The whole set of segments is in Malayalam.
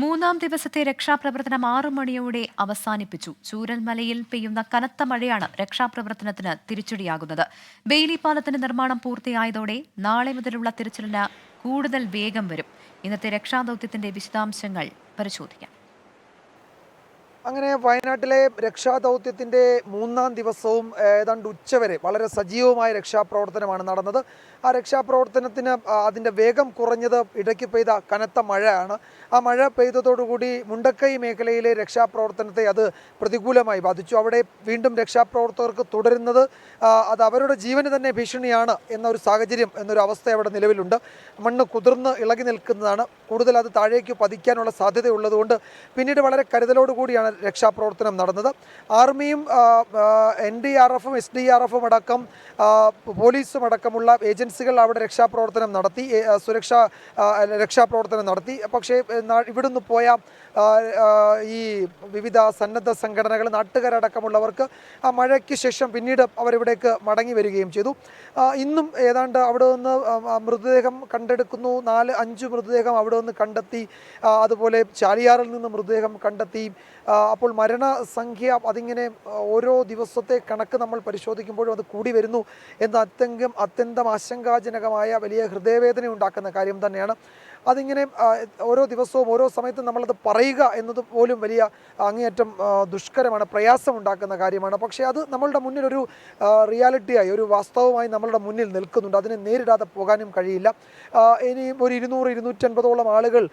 മൂന്നാം ദിവസത്തെ രക്ഷാപ്രവർത്തനം ആറു മണിയോടെ അവസാനിപ്പിച്ചു. ചൂരൽമലയിൽ പെയ്യുന്ന കനത്ത മഴയാണ് രക്ഷാപ്രവർത്തനത്തിന് തിരിച്ചടിയാകുന്നത്. ബെയിലി പാലത്തിന്റെ നിർമ്മാണം പൂർത്തിയായതോടെ നാളെ മുതലുള്ള തിരച്ചിലിന് കൂടുതൽ വേഗം വരും. ഇന്നത്തെ രക്ഷാദൌത്യത്തിന്റെ വിശദാംശങ്ങൾ പരിശോധിക്കാം. അങ്ങനെ വയനാട്ടിലെ രക്ഷാദൗത്യത്തിന്റെ മൂന്നാം ദിവസവും ഏതാണ്ട് ഉച്ചവരെ വളരെ സജീവമായ രക്ഷാപ്രവർത്തനമാണ് നടന്നത്. ആ രക്ഷാപ്രവർത്തനത്തിന് അതിന്റെ വേഗം കുറഞ്ഞത് ഇടയ്ക്ക് പെയ്ത കനത്ത മഴയാണ്. ആ മഴ പെയ്തതോടുകൂടി മുണ്ടക്കൈ മേഖലയിലെ രക്ഷാപ്രവർത്തനത്തെ അത് പ്രതികൂലമായി ബാധിച്ചു. അവിടെ വീണ്ടും രക്ഷാപ്രവർത്തകർക്ക് തുടരുന്നത് അത് അവരുടെ ജീവന് തന്നെ ഭീഷണിയാണ് എന്നൊരു സാഹചര്യം എന്നൊരു അവസ്ഥ അവിടെ നിലവിലുണ്ട്. മണ്ണ് കുതിർന്ന് ഇളകി നിൽക്കുന്നതാണ്. കൂടുതൽ അത് താഴേക്ക് പതിക്കാനുള്ള സാധ്യതയുള്ളതുകൊണ്ട് പിന്നീട് വളരെ കരുതലോടുകൂടിയാണ് രക്ഷാപ്രവർത്തനം നടന്നത്. ആർമിയും എൻ ഡി ആർ എഫും എസ് ഡി ആർ എഫും അടക്കം പോലീസും അടക്കമുള്ള ഏജൻസികൾ അവിടെ രക്ഷാപ്രവർത്തനം നടത്തി സുരക്ഷ രക്ഷാപ്രവർത്തനം നടത്തി. പക്ഷേ ഇവിടുന്ന് പോയ ഈ വിവിധ സന്നദ്ധ സംഘടനകൾ നാട്ടുകാരടക്കമുള്ളവർക്ക് ആ മഴയ്ക്ക് ശേഷം പിന്നീട് അവരിവിടേക്ക് മടങ്ങി വരികയും ചെയ്തു. ഇന്നും ഏതാണ്ട് അവിടെ നിന്ന് മൃതദേഹം കണ്ടെടുക്കുന്നു. നാല് അഞ്ച് മൃതദേഹം അവിടെ നിന്ന് കണ്ടെത്തി അതുപോലെ ചാലിയാറിൽ നിന്ന് മൃതദേഹം കണ്ടെത്തി അപ്പോൾ മരണസംഖ്യ അതിങ്ങനെ ഓരോ ദിവസത്തെ കണക്ക് നമ്മൾ പരിശോധിക്കുമ്പോഴും അത് കൂടി വരുന്നു എന്ന് അത്യന്തം അത്യന്തം ആശങ്കാജനകമായ വലിയ ഹൃദയവേദന ഉണ്ടാക്കുന്ന കാര്യം തന്നെയാണ്. അതിങ്ങനെ ഓരോ ദിവസവും ഓരോ സമയത്തും നമ്മളത് പറയുക എന്നത് പോലും വലിയ അങ്ങേയറ്റം ദുഷ്കരമാണ് പ്രയാസമുണ്ടാക്കുന്ന കാര്യമാണ്. പക്ഷേ അത് നമ്മളുടെ മുന്നിൽ ഒരു റിയാലിറ്റിയായി ഒരു വാസ്തവമായി നമ്മളുടെ മുന്നിൽ നിൽക്കുന്നുണ്ട്. അതിനെ നേരിടാതെ പോകാനും കഴിയില്ല. ഇനിയും ഒരു ഇരുന്നൂറ് ഇരുന്നൂറ്റൻപതോളം ആളുകൾ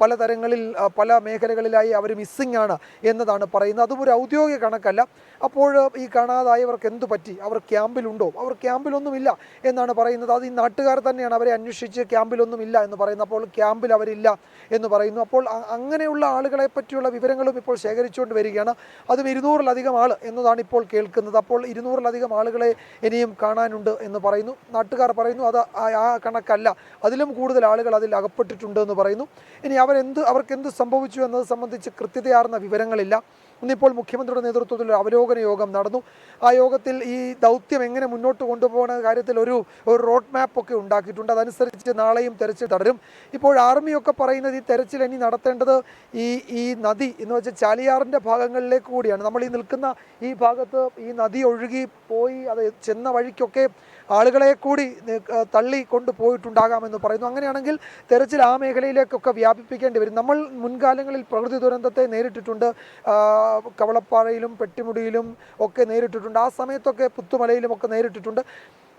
പലതരങ്ങളിൽ പല മേഖലകളിലായി അവർ മിസ്സിംഗ് ആണ് എന്നതാണ് പറയുന്നത്. അതും ഒരു ഔദ്യോഗിക കണക്കല്ല. അപ്പോൾ ഈ കാണാതായവർക്ക് എന്തു പറ്റി? അവർ ക്യാമ്പിലുണ്ടോ? അവർ ക്യാമ്പിലൊന്നുമില്ല എന്നാണ് പറയുന്നത്. അത് ഈ നാട്ടുകാർ തന്നെയാണ് അവരെ അന്വേഷിച്ച് ക്യാമ്പിലൊന്നുമില്ല എന്ന് പറയുന്നത്. അപ്പോൾ ക്യാമ്പിൽ അവരില്ല എന്ന് പറയുന്നു. അപ്പോൾ അങ്ങനെയുള്ള ആളുകളെ പറ്റിയുള്ള വിവരങ്ങളും ഇപ്പോൾ ശേഖരിച്ചുകൊണ്ട് വരികയാണ്. അതും ഇരുന്നൂറിലധികം ആൾ എന്നതാണ് ഇപ്പോൾ കേൾക്കുന്നത്. അപ്പോൾ ഇരുന്നൂറിലധികം ആളുകളെ ഇനിയും കാണാനുണ്ട് എന്ന് പറയുന്നു. നാട്ടുകാർ പറയുന്നു അത് ആ കണക്കല്ല. അതിലും കൂടുതൽ ആളുകൾ അതിൽ അകപ്പെട്ടിട്ടുണ്ട് എന്ന് പറയുന്നു. ഇനി അവരെന്ത് അവർക്ക് എന്ത് സംഭവിച്ചു എന്നത് സംബന്ധിച്ച് കൃത്യതയാർന്ന വിവരങ്ങളില്ല. ഇന്നിപ്പോൾ മുഖ്യമന്ത്രിയുടെ നേതൃത്വത്തിൽ ഒരു അവലോകന യോഗം നടന്നു. ആ യോഗത്തിൽ ഈ ദൗത്യം എങ്ങനെ മുന്നോട്ട് കൊണ്ടുപോകുന്ന കാര്യത്തിൽ ഒരു ഒരു റോഡ് മാപ്പ് ഒക്കെ ഉണ്ടാക്കിയിട്ടുണ്ട്. അതനുസരിച്ച് നാളെയും തെരച്ചിൽ തുടരും. ഇപ്പോൾ ആർമിയൊക്കെ പറയുന്നത് ഈ തെരച്ചിൽ ഇനി നടത്തേണ്ടത് ഈ ഈ നദി എന്ന് വെച്ചാൽ ചാലിയാറിന്റെ ഭാഗങ്ങളിലേക്ക് കൂടിയാണ്. നമ്മൾ ഈ നിൽക്കുന്ന ഈ ഭാഗത്ത് ഈ നദി ഒഴുകി പോയി അത് ചെന്ന വഴിക്കൊക്കെ ആളുകളെ കൂടി തള്ളി കൊണ്ടുപോയിട്ടുണ്ടാകാമെന്ന് പറയുന്നു. അങ്ങനെയാണെങ്കിൽ തെരച്ചിൽ ആ മേഖലയിലേക്കൊക്കെ വ്യാപിപ്പിക്കേണ്ടി വരും. നമ്മൾ മുൻകാലങ്ങളിൽ പ്രകൃതി ദുരന്തത്തെ നേരിട്ടിട്ടുണ്ട്. കവളപ്പാറയിലും പെട്ടിമുടിയിലും ഒക്കെ നേരിട്ടിട്ടുണ്ട്. ആ സമയത്തൊക്കെ പുത്തുമലയിലും ഒക്കെ നേരിട്ടിട്ടുണ്ട്.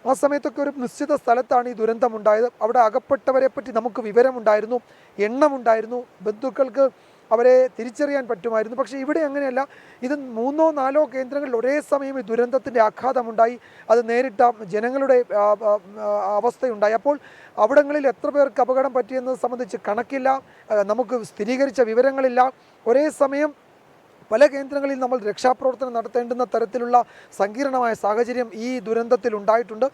ആ സമയത്തൊക്കെ ഒരു നിശ്ചിത സ്ഥലത്താണ് ഈ ദുരന്തമുണ്ടായത്. അവിടെ അകപ്പെട്ടവരെ പറ്റി നമുക്ക് വിവരമുണ്ടായിരുന്നു എണ്ണമുണ്ടായിരുന്നു. ബന്ധുക്കൾക്ക് അവരെ തിരിച്ചറിയാൻ പറ്റുമായിരുന്നു. പക്ഷേ ഇവിടെ അങ്ങനെയല്ല. ഇത് മൂന്നോ നാലോ കേന്ദ്രങ്ങളിൽ ഒരേ സമയം ഈ ദുരന്തത്തിന്റെ ആഘാതമുണ്ടായി. അത് നേരിട്ട ജനങ്ങളുടെ അവസ്ഥയുണ്ടായി. അപ്പോൾ അവിടങ്ങളിൽ എത്ര പേർക്ക് അപകടം പറ്റിയെന്നത് സംബന്ധിച്ച് കണക്കില്ല. നമുക്ക് സ്ഥിരീകരിച്ച വിവരങ്ങളില്ല. ഒരേ സമയം പല കേന്ദ്രങ്ങളിൽ നമ്മൾ രക്ഷാപ്രവർത്തനം നടത്തേണ്ടുന്ന തരത്തിലുള്ള സങ്കീർണമായ സാഹചര്യം ഈ ദുരന്തത്തിൽ ഉണ്ടായിട്ടുണ്ട്.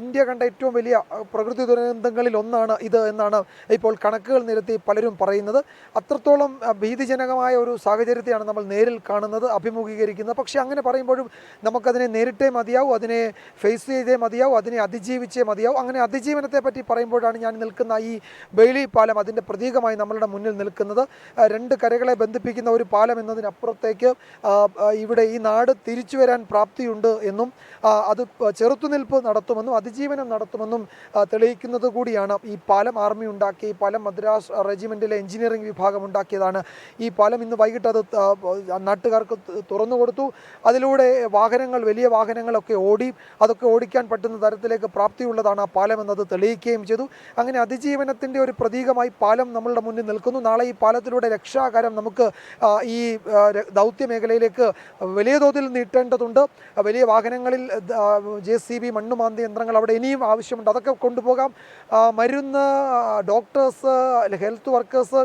ഇന്ത്യ കണ്ട ഏറ്റവും വലിയ പ്രകൃതി ദുരന്തങ്ങളിൽ ഒന്നാണ് ഇത് എന്നാണ് ഇപ്പോൾ കണക്കുകൾ നിരത്തി പലരും പറയുന്നത്. അത്രത്തോളം ഭീതിജനകമായ ഒരു സാഹചര്യത്തെയാണ് നമ്മൾ നേരിൽ കാണുന്നത് അഭിമുഖീകരിക്കുന്നത്. പക്ഷേ അങ്ങനെ പറയുമ്പോഴും നമുക്കതിനെ നേരിട്ടേ മതിയാവും അതിനെ ഫേസ് ചെയ്തേ മതിയാവും അതിനെ അതിജീവിച്ചേ മതിയാവും. അങ്ങനെ അതിജീവനത്തെ പറ്റി പറയുമ്പോഴാണ് ഞാൻ നിൽക്കുന്ന ഈ ബെയിലി പാലം അതിന്റെ പ്രതീകമായി നമ്മളുടെ മുന്നിൽ നിൽക്കുന്നത്. രണ്ട് കരകളെ ബന്ധിപ്പിക്കുന്ന ഒരു പാലം എന്നതിനപ്പുറത്തേക്ക് ആ, ഇവിടെ ഈ നാട് തിരിച്ചു വരാൻ പ്രാപ്തിയുണ്ട് എന്നും അത് ചെറുത്തുനിൽപ്പ് നടത്തുമെന്നും അതിജീവനം നടത്തുമെന്നും തെളിയിക്കുന്നത് കൂടിയാണ് ഈ പാലം ആർമി ഉണ്ടാക്കി ഈ പാലം മദ്രാസ് റെജിമെന്റിലെ എഞ്ചിനീയറിംഗ് വിഭാഗം ഉണ്ടാക്കിയതാണ്. ഈ പാലം ഇന്ന് വൈകിട്ട് അത് നാട്ടുകാർക്ക് തുറന്നു കൊടുത്തു. അതിലൂടെ വാഹനങ്ങൾ വലിയ വാഹനങ്ങളൊക്കെ ഓടി അതൊക്കെ ഓടിക്കാൻ പറ്റുന്ന തരത്തിലേക്ക് പ്രാപ്തിയുള്ളതാണ് ആ പാലം എന്നത് തെളിയിക്കുകയും ചെയ്തു. അങ്ങനെ അതിജീവനത്തിന്റെ ഒരു പ്രതീകമായി പാലം നമ്മളുടെ മുന്നിൽ നിൽക്കുന്നു. നാളെ ഈ പാലത്തിലൂടെ രക്ഷാകരം നമുക്ക് ഈ ദൗത്യ മേഖലയിലേക്ക് വലിയ തോതിൽ നീട്ടേണ്ടതുണ്ട്. വലിയ വാഹനങ്ങളിൽ ജെ സി ബി മണ്ണുമാന്തി യന്ത്രങ്ങൾ അവിടെ ഇനിയും ആവശ്യമുണ്ട്. അതൊക്കെ കൊണ്ടുപോകാം. മരുന്ന് ഡോക്ടേഴ്സ് ഹെൽത്ത് വർക്കേഴ്സ്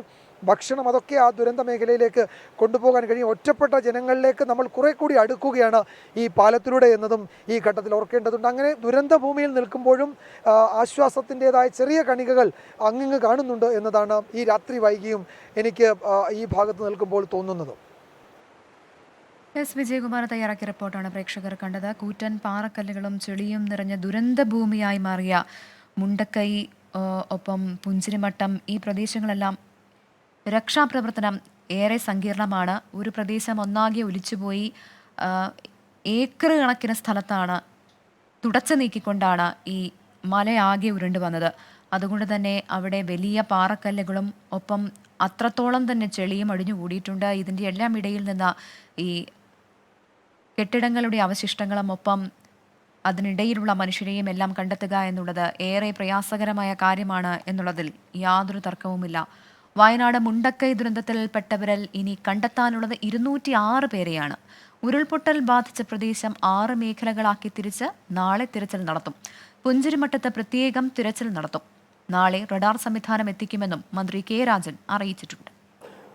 ഭക്ഷണം അതൊക്കെ ആ ദുരന്ത മേഖലയിലേക്ക് കൊണ്ടുപോകാൻ കഴിയും. ഒറ്റപ്പെട്ട ജനങ്ങളിലേക്ക് നമ്മൾ കുറെ കൂടി അടുക്കുകയാണ് ഈ പാലത്തിലൂടെ എന്നതും ഈ ഘട്ടത്തിൽ ഓർക്കേണ്ടതുണ്ട്. അങ്ങനെ ദുരന്ത ഭൂമിയിൽ നിൽക്കുമ്പോഴും ആശ്വാസത്തിന്റെതായ ചെറിയ കണികകൾ അങ്ങിങ്ങ് കാണുന്നുണ്ട് എന്നതാണ് ഈ രാത്രി വൈകിയും എനിക്ക് ഈ ഭാഗത്ത് നിൽക്കുമ്പോൾ തോന്നുന്നത്. എസ്. വിജയകുമാർ തയ്യാറാക്കിയ റിപ്പോർട്ടാണ് പ്രേക്ഷകർ കണ്ടത്. കൂറ്റൻ പാറക്കല്ലുകളും ചെളിയും നിറഞ്ഞ ദുരന്ത ഭൂമിയായി മാറിയ മുണ്ടക്കൈ ഒപ്പം പുഞ്ചിരിമട്ടം ഈ പ്രദേശങ്ങളെല്ലാം രക്ഷാപ്രവർത്തനം ഏറെ സങ്കീർണമാണ്. ഒരു പ്രദേശം ഒന്നാകെ ഒലിച്ചുപോയി ഏക്കർ കണക്കിന് സ്ഥലത്താണ് തുടച്ചു നീക്കിക്കൊണ്ടാണ് ഈ മലയാകെ ഉരുണ്ടു വന്നത്. അതുകൊണ്ട് തന്നെ അവിടെ വലിയ പാറക്കല്ലുകളും ഒപ്പം അത്രത്തോളം തന്നെ ചെളിയും അടിഞ്ഞു കൂടിയിട്ടുണ്ട് ഇതിന്റെ എല്ലാം ഇടയിൽ നിന്ന് ഈ കെട്ടിടങ്ങളുടെ അവശിഷ്ടങ്ങളും ഒപ്പം അതിനിടയിലുള്ള മനുഷ്യരെയും എല്ലാം കണ്ടെത്തുക എന്നുള്ളത് ഏറെ പ്രയാസകരമായ കാര്യമാണ് എന്നുള്ളതിൽ യാതൊരു തർക്കവുമില്ല. വയനാട് മുണ്ടക്കൈ ദുരന്തത്തിൽപ്പെട്ടവരിൽ ഇനി കണ്ടെത്താനുള്ളത് ഇരുന്നൂറ്റി ആറ് പേരെയാണ്. ഉരുൾപൊട്ടൽ ബാധിച്ച പ്രദേശം ആറ് മേഖലകളാക്കി തിരിച്ച് നാളെ തിരച്ചിൽ നടത്തും. പുഞ്ചിരിമട്ടത്ത് പ്രത്യേകം തിരച്ചിൽ നടത്തും. നാളെ റഡാർ സംവിധാനം എത്തിക്കുമെന്നും മന്ത്രി കെ രാജൻ അറിയിച്ചിട്ടുണ്ട്.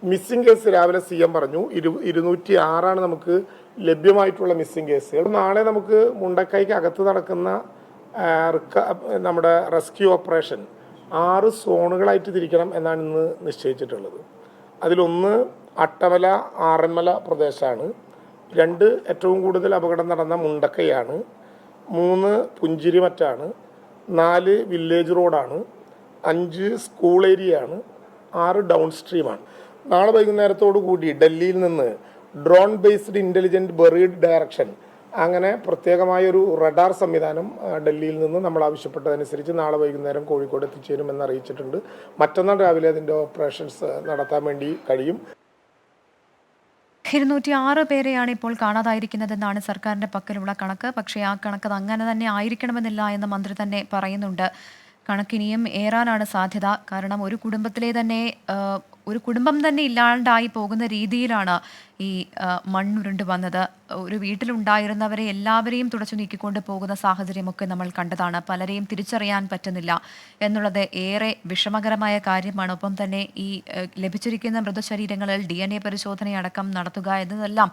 മിസ്സിംഗ് കേസ് രാവിലെ സി എം പറഞ്ഞു. ഇരു ഇരുന്നൂറ്റി ആറാണ് നമുക്ക് ലഭ്യമായിട്ടുള്ള മിസ്സിംഗ് കേസുകൾ നാളെ നമുക്ക് മുണ്ടക്കൈക്ക് അകത്ത് നടക്കുന്ന നമ്മുടെ റെസ്ക്യൂ ഓപ്പറേഷൻ ആറ് സോണുകളായിട്ട് തിരിക്കണം എന്നാണ് ഇന്ന് നിശ്ചയിച്ചിട്ടുള്ളത്. അതിലൊന്ന് അട്ടമല ആറന്മല പ്രദേശമാണ്. രണ്ട് ഏറ്റവും കൂടുതൽ അപകടം നടന്ന മുണ്ടക്കൈയാണ്. മൂന്ന് പുഞ്ചിരിമറ്റാണ്. നാല് വില്ലേജ് റോഡാണ് അഞ്ച് സ്കൂൾ ഏരിയയാണ് ആറ് ഡൗൺ സ്ട്രീമാണ് നാളെ വൈകുന്നേരത്തോടു കൂടി ഡൽഹിയിൽ നിന്ന് drone based intelligent buried direction അങ്ങനെ പ്രത്യേകമായ ഒരു റഡാർ സംവിധാനം ഡൽഹിയിൽ നിന്ന് നമ്മൾ ആവശ്യപ്പെട്ടതനുസരിച്ച് നാളെ വൈകുന്നേരം കോഴിക്കോട് എത്തിച്ചേരുമെന്ന് അറിയിച്ചിട്ടുണ്ട് മറ്റന്നാൾ രാവിലെ അതിന്റെ ഓപ്പറേഷൻസ് നടത്താൻ വേണ്ടി കഴിയും. ഇരുന്നൂറ്റി ആറ് പേരെയാണ് ഇപ്പോൾ കാണാതായിരിക്കുന്നതെന്നാണ് സർക്കാരിന്റെ പക്കലുള്ള കണക്ക്. പക്ഷേ ആ കണക്ക് അങ്ങനെ തന്നെ ആയിരിക്കണമെന്നില്ല എന്ന് മന്ത്രി തന്നെ പറയുന്നുണ്ട്. കണക്കിനിയും ഏറാനാണ് സാധ്യത. കാരണം ഒരു കുടുംബത്തിലെ തന്നെ ഒരു കുടുംബം തന്നെ ഇല്ലാണ്ടായി പോകുന്ന രീതിയിലാണ് ഈ മണ്ണുരുണ്ട് വന്നത്. ഒരു വീട്ടിലുണ്ടായിരുന്നവരെ എല്ലാവരെയും തുടച്ചു നീക്കിക്കൊണ്ട് പോകുന്ന സാഹചര്യമൊക്കെ നമ്മൾ കണ്ടതാണ്. പലരെയും തിരിച്ചറിയാൻ പറ്റുന്നില്ല എന്നുള്ളത് ഏറെ വിഷമകരമായ കാര്യമാണ്. ഒപ്പം തന്നെ ഈ ലഭിച്ചിരിക്കുന്ന മൃതശരീരങ്ങളിൽ ഡി എൻ എ പരിശോധനയടക്കം നടത്തുക എന്നതെല്ലാം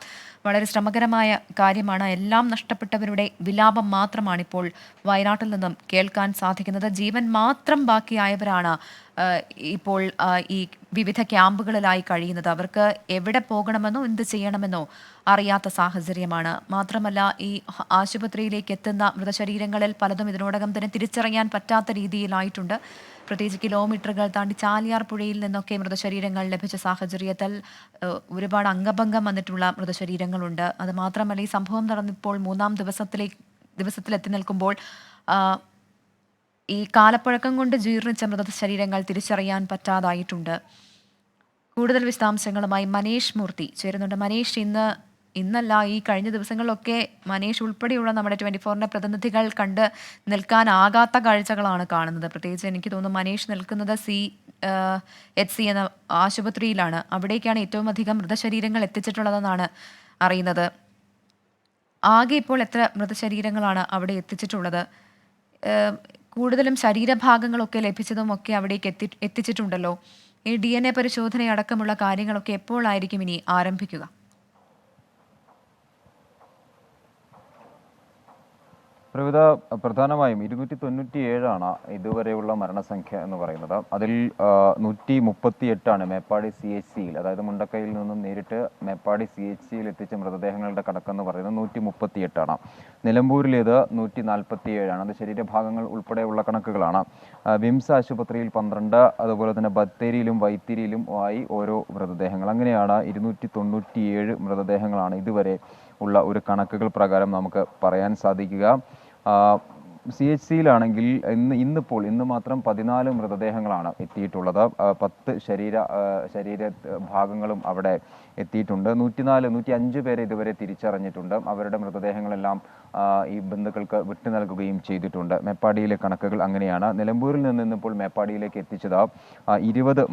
വളരെ ശ്രമകരമായ കാര്യമാണ്. എല്ലാം നഷ്ടപ്പെട്ടവരുടെ വിലാപം മാത്രമാണ് ഇപ്പോൾ വയനാട്ടിൽ നിന്നും കേൾക്കാൻ സാധിക്കുന്നത്. ജീവൻ മാത്രം ബാക്കിയായവരാണ് ഇപ്പോൾ ഈ വിവിധ ക്യാമ്പുകളിലായി കഴിയുന്നത് അവർക്ക് എവിടെ പോകണമെന്നോ എന്ത് ചെയ്യണമെന്നോ അറിയാത്ത സാഹചര്യമാണ്. മാത്രമല്ല ഈ ആശുപത്രിയിലേക്ക് എത്തുന്ന മൃതശരീരങ്ങളിൽ പലതും ഇതിനോടകം തന്നെ തിരിച്ചറിയാൻ പറ്റാത്ത രീതിയിലായിട്ടുണ്ട്. പ്രത്യേകിച്ച് കിലോമീറ്ററുകൾ താണ്ടി ചാലിയാർ പുഴയിൽ നിന്നൊക്കെ മൃതശരീരങ്ങൾ ലഭിച്ച സാഹചര്യത്തിൽ ഒരുപാട് അംഗഭംഗം വന്നിട്ടുള്ള മൃതശരീരങ്ങളുണ്ട്. അത് മാത്രമല്ല ഈ സംഭവം നടന്നിപ്പോൾ മൂന്നാം ദിവസത്തിലേക്ക് ദിവസത്തിലെത്തി നിൽക്കുമ്പോൾ ഈ കാലപ്പഴക്കം കൊണ്ട് ജീർണിച്ച മൃതശരീരങ്ങൾ തിരിച്ചറിയാൻ പറ്റാതായിട്ടുണ്ട്. കൂടുതൽ വിശദാംശങ്ങളുമായി മനീഷ് മൂർത്തി ചേരുന്നുണ്ട്. മനീഷ് ഇന്ന് ഇന്നല്ല ഈ കഴിഞ്ഞ ദിവസങ്ങളിലൊക്കെ മനീഷ് ഉൾപ്പെടെയുള്ള നമ്മുടെ ട്വന്റി ഫോറിന്റെ പ്രതിനിധികൾ കണ്ട് നിൽക്കാനാകാത്ത കാഴ്ചകളാണ് കാണുന്നത്. പ്രത്യേകിച്ച് എനിക്ക് തോന്നുന്നു മനീഷ് നിൽക്കുന്നത് സി എച്ച് സി എന്ന ആശുപത്രിയിലാണ്. അവിടേക്കാണ് ഏറ്റവും അധികം മൃതശരീരങ്ങൾ എത്തിച്ചിട്ടുള്ളതെന്നാണ് അറിയുന്നത്. ആകെ ഇപ്പോൾ എത്ര മൃതശരീരങ്ങളാണ് അവിടെ എത്തിച്ചിട്ടുള്ളത്? കൂടുതലും ശരീരഭാഗങ്ങളൊക്കെ ലഭിച്ചതും ഒക്കെ അവിടേക്ക് എത്തി എത്തിച്ചിട്ടുണ്ടല്ലോ. ഈ ഡി എൻ എ പരിശോധന അടക്കമുള്ള കാര്യങ്ങളൊക്കെ എപ്പോഴായിരിക്കും ഇനി ആരംഭിക്കുക? പ്രവിധ പ്രധാനമായും ഇരുന്നൂറ്റി തൊണ്ണൂറ്റി ഏഴാണ് ഇതുവരെയുള്ള മരണസംഖ്യ എന്ന് പറയുന്നത്. അതിൽ നൂറ്റി മുപ്പത്തി എട്ടാണ് മേപ്പാടി സി എച്ച് സിയിൽ. അതായത് മുണ്ടക്കയിൽ നിന്നും നേരിട്ട് മേപ്പാടി സി എച്ച് സിയിൽ എത്തിച്ച മൃതദേഹങ്ങളുടെ കണക്കെന്ന് പറയുന്നത് നൂറ്റി മുപ്പത്തി എട്ടാണ് നിലമ്പൂരിലേത് നൂറ്റി നാൽപ്പത്തി ഏഴാണ് അത് ശരീരഭാഗങ്ങൾ ഉൾപ്പെടെയുള്ള കണക്കുകളാണ്. വിംസ് ആശുപത്രിയിൽ പന്ത്രണ്ട് അതുപോലെ തന്നെ ബത്തേരിയിലും വൈത്തിരിയിലും ആയി ഓരോ മൃതദേഹങ്ങൾ. അങ്ങനെയാണ് ഇരുന്നൂറ്റി തൊണ്ണൂറ്റിയേഴ് മൃതദേഹങ്ങളാണ് ഇതുവരെ ഉള്ള ഒരു കണക്കുകൾ പ്രകാരം നമുക്ക് പറയാൻ സാധിക്കുക. സി എച്ച് സിയിലാണെങ്കിൽ ഇന്ന് ഇന്നിപ്പോൾ ഇന്ന് മാത്രം പതിനാല് മൃതദേഹങ്ങളാണ് എത്തിയിട്ടുള്ളത്. പത്ത് ശരീര ശരീര ഭാഗങ്ങളും അവിടെ എത്തിയിട്ടുണ്ട്. നൂറ്റിനാല് നൂറ്റി അഞ്ച് പേരെ ഇതുവരെ തിരിച്ചറിഞ്ഞിട്ടുണ്ട്. അവരുടെ മൃതദേഹങ്ങളെല്ലാം ഈ ബന്ധുക്കൾക്ക് വിട്ടു നൽകുകയും ചെയ്തിട്ടുണ്ട്. മേപ്പാടിയിലെ കണക്കുകൾ അങ്ങനെയാണ്. നിലമ്പൂരിൽ നിന്ന് ഇന്നിപ്പോൾ മേപ്പാടിയിലേക്ക് എത്തിച്ചത് ഇരുപത്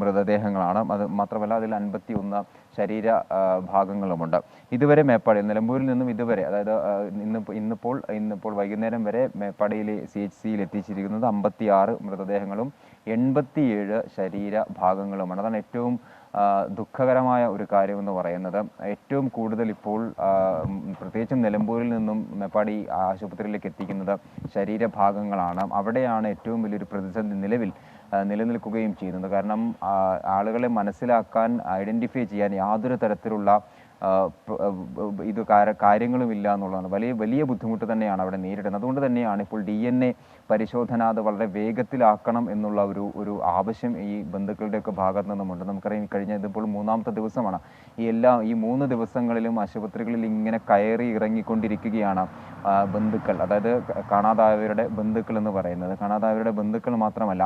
മൃതദേഹങ്ങളാണ്. അത് മാത്രമല്ല അതിൽ അൻപത്തി ഒന്ന് ശരീര ഭാഗങ്ങളുമുണ്ട്. ഇതുവരെ മേപ്പാടി നിലമ്പൂരിൽ നിന്നും ഇതുവരെ അതായത് ഇന്ന് ഇന്നിപ്പോൾ ഇന്നിപ്പോൾ വൈകുന്നേരം വരെ മേപ്പാടിയിലെ സി എച്ച് സിയിൽ എത്തിച്ചിരിക്കുന്നത് അമ്പത്തി ആറ് മൃതദേഹങ്ങളും എൺപത്തിയേഴ് ശരീര ഭാഗങ്ങളുമാണ്. അതാണ് ഏറ്റവും ദുഃഖകരമായ ഒരു കാര്യമെന്ന് പറയുന്നത്. ഏറ്റവും കൂടുതൽ ഇപ്പോൾ പ്രത്യേകിച്ചും നിലമ്പൂരിൽ നിന്നും മേപ്പാടി ആശുപത്രിയിലേക്ക് എത്തിക്കുന്നത് ശരീരഭാഗങ്ങളാണ് അവിടെയാണ് ഏറ്റവും വലിയൊരു പ്രതിസന്ധി നിലവിൽ നിലനിൽക്കുകയും ചെയ്യുന്നത്. കാരണം ആളുകളെ മനസ്സിലാക്കാൻ ഐഡന്റിഫൈ ചെയ്യാൻ യാതൊരു തരത്തിലുള്ള ഇത് കാര്യങ്ങളും കാര്യങ്ങളുമില്ല എന്നുള്ളതാണ്. വലിയ വലിയ ബുദ്ധിമുട്ട് തന്നെയാണ് അവിടെ നേരിടുന്നത്. അതുകൊണ്ട് തന്നെയാണ് ഇപ്പോൾ ഡി എൻ എ പരിശോധന അത് വളരെ വേഗത്തിലാക്കണം എന്നുള്ള ഒരു ഒരു ആവശ്യം ഈ ബന്ധുക്കളുടെയൊക്കെ ഭാഗത്തു നിന്നുമുണ്ട്. നമുക്കറിയാം കഴിഞ്ഞ ഇതിപ്പോൾ മൂന്നാമത്തെ ദിവസമാണ്. ഈ എല്ലാ ഈ മൂന്ന് ദിവസങ്ങളിലും ആശുപത്രികളിൽ ഇങ്ങനെ കയറി ഇറങ്ങിക്കൊണ്ടിരിക്കുകയാണ് ബന്ധുക്കൾ. അതായത് കാണാതായവരുടെ ബന്ധുക്കൾ എന്ന് പറയുന്നത്. കാണാതായവരുടെ ബന്ധുക്കൾ മാത്രമല്ല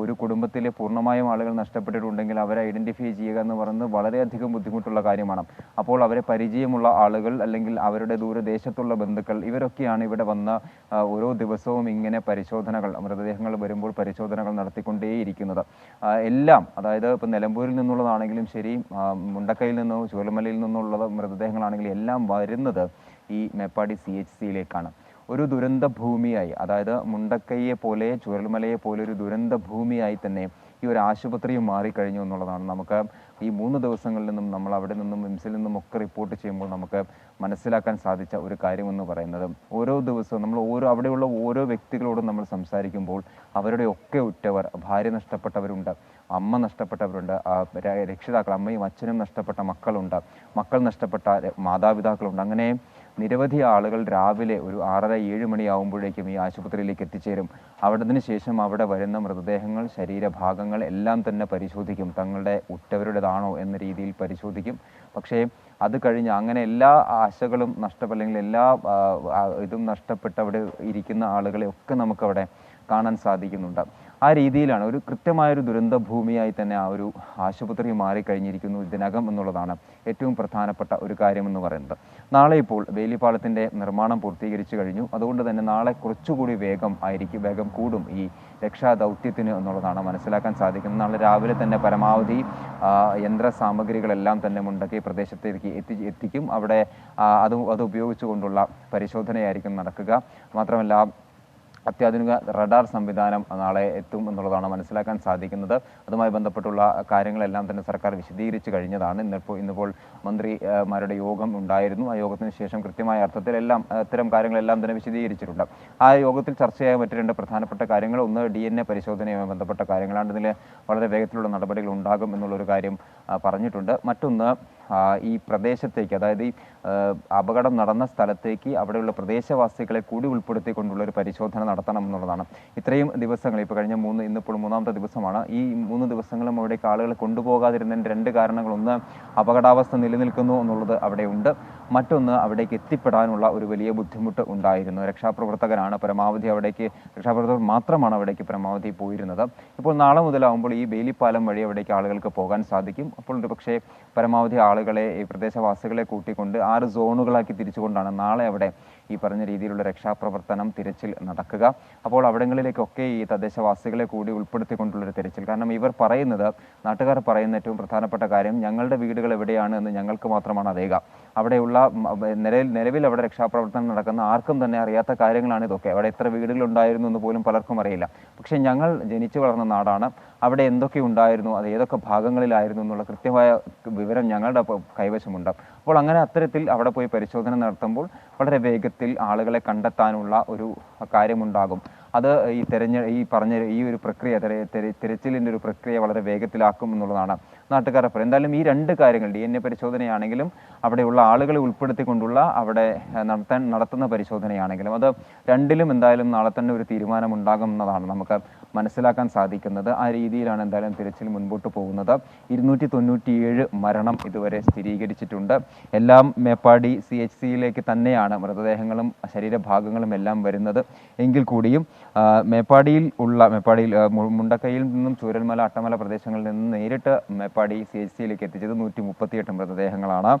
ഒരു കുടുംബത്തിലെ പൂർണമായും ആളുകൾ നഷ്ടപ്പെട്ടിട്ടുണ്ടെങ്കിൽ അവരെ ഐഡന്റിഫൈ ചെയ്യുക എന്ന് പറയുന്നത് വളരെയധികം ബുദ്ധിമുട്ടുള്ള കാര്യമാണ്. അപ്പോൾ അവരെ പരിചയമുള്ള ആളുകൾ അല്ലെങ്കിൽ അവരുടെ ദൂരദേശത്തുള്ള ബന്ധുക്കൾ ഇവരൊക്കെയാണ് ഇവിടെ വന്ന് ഓരോ ദിവസവും ഇങ്ങനെ പരിശോധനകൾ മൃതദേഹങ്ങൾ വരുമ്പോൾ പരിശോധനകൾ നടത്തിക്കൊണ്ടേയിരിക്കുന്നത്. എല്ലാം അതായത് ഇപ്പം നിലമ്പൂരിൽ നിന്നുള്ളതാണെങ്കിലും ശരി മുണ്ടക്കയിൽ നിന്നോ ചുവലമലയിൽ നിന്നുള്ള മൃതദേഹങ്ങളാണെങ്കിലും എല്ലാം വരുന്നത് ഈ മേപ്പാടി സി എച്ച് സിയിലേക്കാണ്. ഒരു ദുരന്ത ഭൂമിയായി അതായത് മുണ്ടക്കയെ പോലെ ചുരൽമലയെ പോലെ ഒരു ദുരന്ത ഭൂമിയായി തന്നെ ഈ ഒരു ആശുപത്രിയും മാറിക്കഴിഞ്ഞു എന്നുള്ളതാണ്. നമുക്ക് ഈ മൂന്ന് ദിവസങ്ങളിൽ നിന്നും നമ്മൾ അവിടെ നിന്നും വിംസിൽ നിന്നും ഒക്കെ റിപ്പോർട്ട് ചെയ്യുമ്പോൾ നമുക്ക് മനസ്സിലാക്കാൻ സാധിച്ച ഒരു കാര്യമെന്ന് പറയുന്നത് ഓരോ ദിവസവും നമ്മൾ ഓരോ അവിടെയുള്ള ഓരോ വ്യക്തികളോടും നമ്മൾ സംസാരിക്കുമ്പോൾ അവരുടെ ഒക്കെ ഉറ്റവർ ഭാര്യ നഷ്ടപ്പെട്ടവരുണ്ട് അമ്മ നഷ്ടപ്പെട്ടവരുണ്ട് രക്ഷിതാക്കൾ അമ്മയും അച്ഛനും നഷ്ടപ്പെട്ട മക്കളുണ്ട് മക്കൾ നഷ്ടപ്പെട്ട മാതാപിതാക്കളുണ്ട്. അങ്ങനെ നിരവധി ആളുകൾ രാവിലെ ഒരു ആറര ഏഴ് മണിയാവുമ്പോഴേക്കും ഈ ആശുപത്രിയിലേക്ക് എത്തിച്ചേരും. അവിടത്തിന് ശേഷം അവിടെ വരുന്ന മൃതദേഹങ്ങൾ ശരീരഭാഗങ്ങൾ എല്ലാം തന്നെ പരിശോധിക്കും. തങ്ങളുടെ ഉറ്റവരുടേതാണോ എന്ന രീതിയിൽ പരിശോധിക്കും. പക്ഷേ അത് കഴിഞ്ഞ് അങ്ങനെ എല്ലാ ആശകളും നഷ്ടപ്പെട്ട അല്ലെങ്കിൽ എല്ലാ ഇതും നഷ്ടപ്പെട്ടവിടെ ഇരിക്കുന്ന ആളുകളെ ഒക്കെ നമുക്കവിടെ കാണാൻ സാധിക്കുന്നുണ്ട്. ആ രീതിയിലാണ് ഒരു കൃത്യമായൊരു ദുരന്ത ഭൂമിയായി തന്നെ ആ ഒരു ആശുപത്രി മാറിക്കഴിഞ്ഞിരിക്കുന്നു ഇതിനകം എന്നുള്ളതാണ് ഏറ്റവും പ്രധാനപ്പെട്ട ഒരു കാര്യമെന്ന് പറയുന്നത്. നാളെ ഇപ്പോൾ വേലിപ്പാലത്തിന്റെ നിർമ്മാണം പൂർത്തീകരിച്ചു കഴിഞ്ഞു. അതുകൊണ്ട് തന്നെ നാളെ കുറച്ചുകൂടി വേഗം ആയിരിക്കും വേഗം കൂടും ഈ രക്ഷാദൗത്യത്തിന് എന്നുള്ളതാണ് മനസ്സിലാക്കാൻ സാധിക്കുന്നത്. നാളെ രാവിലെ തന്നെ പരമാവധി യന്ത്ര സാമഗ്രികളെല്ലാം തന്നെ മുണ്ടക്കി പ്രദേശത്തേക്ക് എത്തി എത്തിക്കും. അവിടെ അത് അത് ഉപയോഗിച്ചുകൊണ്ടുള്ള പരിശോധനയായിരിക്കും നടക്കുക. മാത്രമല്ല അത്യാധുനിക റഡാർ സംവിധാനം നാളെ എത്തും എന്നുള്ളതാണ് മനസ്സിലാക്കാൻ സാധിക്കുന്നത്. അതുമായി ബന്ധപ്പെട്ടുള്ള കാര്യങ്ങളെല്ലാം തന്നെ സർക്കാർ വിശദീകരിച്ചു കഴിഞ്ഞതാണ്. ഇന്നിപ്പോൾ ഇന്നിപ്പോൾ മന്ത്രിമാരുടെ യോഗം ഉണ്ടായിരുന്നു. ആ യോഗത്തിന് ശേഷം കൃത്യമായ അർത്ഥത്തിൽ എല്ലാം അത്തരം കാര്യങ്ങളെല്ലാം തന്നെ വിശദീകരിച്ചിട്ടുണ്ട്. ആ യോഗത്തിൽ ചർച്ചയായ മറ്റു രണ്ട് പ്രധാനപ്പെട്ട കാര്യങ്ങൾ ഒന്ന് ഡി എൻ എ പരിശോധനയുമായി ബന്ധപ്പെട്ട കാര്യങ്ങളാണ്. ഇതിൽ വളരെ വേഗത്തിലുള്ള നടപടികൾ ഉണ്ടാകും എന്നുള്ളൊരു കാര്യം പറഞ്ഞിട്ടുണ്ട്. മറ്റൊന്ന് ഈ പ്രദേശത്തേക്ക് അതായത് ഈ അപകടം നടന്ന സ്ഥലത്തേക്ക് അവിടെയുള്ള പ്രദേശവാസികളെ കൂടി ഉൾപ്പെടുത്തിക്കൊണ്ടുള്ള ഒരു പരിശോധന നടത്തണം എന്നുള്ളതാണ്. ഇത്രയും ദിവസങ്ങൾ ഇപ്പോൾ കഴിഞ്ഞ മൂന്ന് ഇന്നിപ്പോൾ മൂന്നാമത്തെ ദിവസമാണ്. ഈ മൂന്ന് ദിവസങ്ങളും അവിടേക്ക് ആളുകളെ കൊണ്ടുപോകാതിരുന്നതിന്റെ രണ്ട് കാരണങ്ങൾ ഒന്ന് അപകടാവസ്ഥ നിലനിൽക്കുന്നു എന്നുള്ളത് അവിടെയുണ്ട്. മറ്റൊന്ന് അവിടേക്ക് എത്തിപ്പെടാനുള്ള ഒരു വലിയ ബുദ്ധിമുട്ട് ഉണ്ടായിരുന്നു. രക്ഷാപ്രവർത്തകരാണ് പരമാവധി അവിടേക്ക് രക്ഷാപ്രവർത്തകർ മാത്രമാണ് അവിടേക്ക് പരമാവധി പോയിരുന്നത്. ഇപ്പോൾ നാളെ മുതലാകുമ്പോൾ ഈ ബേലിപ്പാലം വഴി അവിടേക്ക് ആളുകൾക്ക് പോകാൻ സാധിക്കും. അപ്പോൾ ഒരു പക്ഷേ പരമാവധി ആളുകളെ ഈ പ്രദേശവാസികളെ കൂട്ടിക്കൊണ്ട് ആറ് സോണുകളാക്കി തിരിച്ചുകൊണ്ടാണ് നാളെ അവിടെ ഈ പറഞ്ഞ രീതിയിലുള്ള രക്ഷാപ്രവർത്തനം തിരച്ചിൽ നടക്കുക. അപ്പോൾ അവിടങ്ങളിലേക്കൊക്കെ ഈ തദ്ദേശവാസികളെ കൂടി ഉൾപ്പെടുത്തിക്കൊണ്ടുള്ളൊരു തിരച്ചിൽ. കാരണം ഇവർ പറയുന്നത് നാട്ടുകാർ പറയുന്ന ഏറ്റവും പ്രധാനപ്പെട്ട കാര്യം ഞങ്ങളുടെ വീടുകൾ എവിടെയാണ് എന്ന് ഞങ്ങൾക്ക് മാത്രമാണ് അറിയുക. അവിടെയുള്ള മ, നിലയിൽ നിലവിൽ അവിടെ രക്ഷാപ്രവർത്തനം നടക്കുന്ന ആർക്കും തന്നെ അറിയാത്ത കാര്യങ്ങളാണ് ഇതൊക്കെ. അവിടെ എത്ര വീടുകൾ ഉണ്ടായിരുന്നു എന്ന് പോലും പലർക്കും അറിയില്ല. പക്ഷേ ഞങ്ങൾ ജനിച്ചു വളർന്ന നാടാണ്. അവിടെ എന്തൊക്കെ ഉണ്ടായിരുന്നു അത് ഏതൊക്കെ ഭാഗങ്ങളിലായിരുന്നു എന്നുള്ള കൃത്യമായ വിവരം ഞങ്ങളുടെ കൈവശമുണ്ട്. അപ്പോൾ അങ്ങനെ അത്തരത്തിൽ അവിടെ പോയി പരിശോധന നടത്തുമ്പോൾ വളരെ വേഗത്തിൽ ആളുകളെ കണ്ടെത്താനുള്ള ഒരു കാര്യമുണ്ടാകും. അത് ഈ തെരഞ്ഞ ഈ പറഞ്ഞ ഈ ഒരു പ്രക്രിയ തെര- തെര- തിരച്ചിലിന്റെ ഒരു പ്രക്രിയ വളരെ വേഗത്തിലാക്കും എന്നുള്ളതാണ് നാട്ടുകാരെ പറയും എന്തായാലും ഈ രണ്ട് കാര്യങ്ങൾ ഡി എൻ എ പരിശോധനയാണെങ്കിലും അവിടെയുള്ള ആളുകളെ ഉൾപ്പെടുത്തിക്കൊണ്ടുള്ള അവിടെ നടത്താൻ നടത്തുന്ന പരിശോധനയാണെങ്കിലും അത് രണ്ടിലും എന്തായാലും നാളെ തന്നെ ഒരു തീരുമാനം ഉണ്ടാകും എന്നതാണ് നമുക്ക് മനസ്സിലാക്കാൻ സാധിക്കുന്നത് ആ രീതിയിലാണ് എന്തായാലും തിരച്ചിൽ മുൻപോട്ട് പോകുന്നത്. ഇരുന്നൂറ്റി തൊണ്ണൂറ്റിയേഴ് മരണം ഇതുവരെ സ്ഥിരീകരിച്ചിട്ടുണ്ട്. എല്ലാം മേപ്പാടി സി എച്ച് സിയിലേക്ക് തന്നെയാണ് മൃതദേഹങ്ങളും ശരീരഭാഗങ്ങളും എല്ലാം വരുന്നത്. എങ്കിൽ കൂടിയും മേപ്പാടിയിൽ ഉള്ള മേപ്പാടിയിൽ മുണ്ടക്കയിൽ നിന്നും ചൂരൽമല അട്ടമല പ്രദേശങ്ങളിൽ നിന്നും നേരിട്ട് മേപ്പാടി സി എച്ച് സിയിലേക്ക് എത്തിച്ചത് നൂറ്റി മുപ്പത്തിയെട്ട് മൃതദേഹങ്ങളാണ്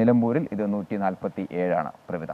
നിലമ്പൂരിൽ ഇത് നൂറ്റി നാൽപ്പത്തി ഏഴാണ് പ്രവിധ